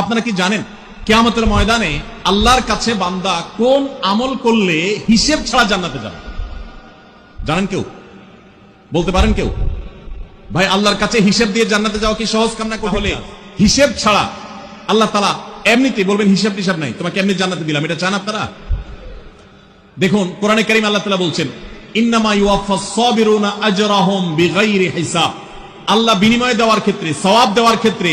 আপনারা কি জানেন? কেয়ামতের ময়দানে আল্লাহর কাছে বান্দা কোন আমল করলে হিসেব ছাড়া জান্নাতে যাবে? জানেন কেউ? বলতে পারেন কেউ? ভাই আল্লাহর কাছে হিসেব দিয়ে জান্নাতে যাওয়া কি সহজ কাম না হলে হিসেব ছাড়া আল্লাহ তালা এমনিতে বলবেন হিসাব টিসাব নাই। তোমাকে এমনি জান্নাতে দিলাম এটা চান আপনারা? দেখুন কোরআনে কারিম আল্লাহ তালা বলছেন ইন্নামা ইউয়াফাস সাবিরুনা আজরাহুম বিগাইরি হিসাব। আল্লাহ বিনিময় দেওয়ার ক্ষেত্রে সওয়াব দেওয়ার ক্ষেত্রে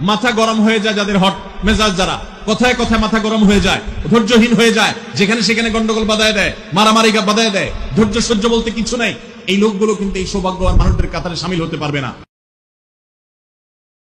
মাথা গরম হয়ে যায় যাদের হট মেজাজ যারা। কথায় কথায় মাথা গরম হয়ে যায়, ধৈর্যহীন হয়ে যায়, যেখানে সেখানে গন্ডগোল বাধায় দেয়, মারামারি বাধায় দেয়, ধৈর্য সহ্য বলতে কিছু নাই। এই লোকগুলো কিন্তু এই সৌভাগ্যবান মানুষদের কাতারে সামিল হতে পারবে না।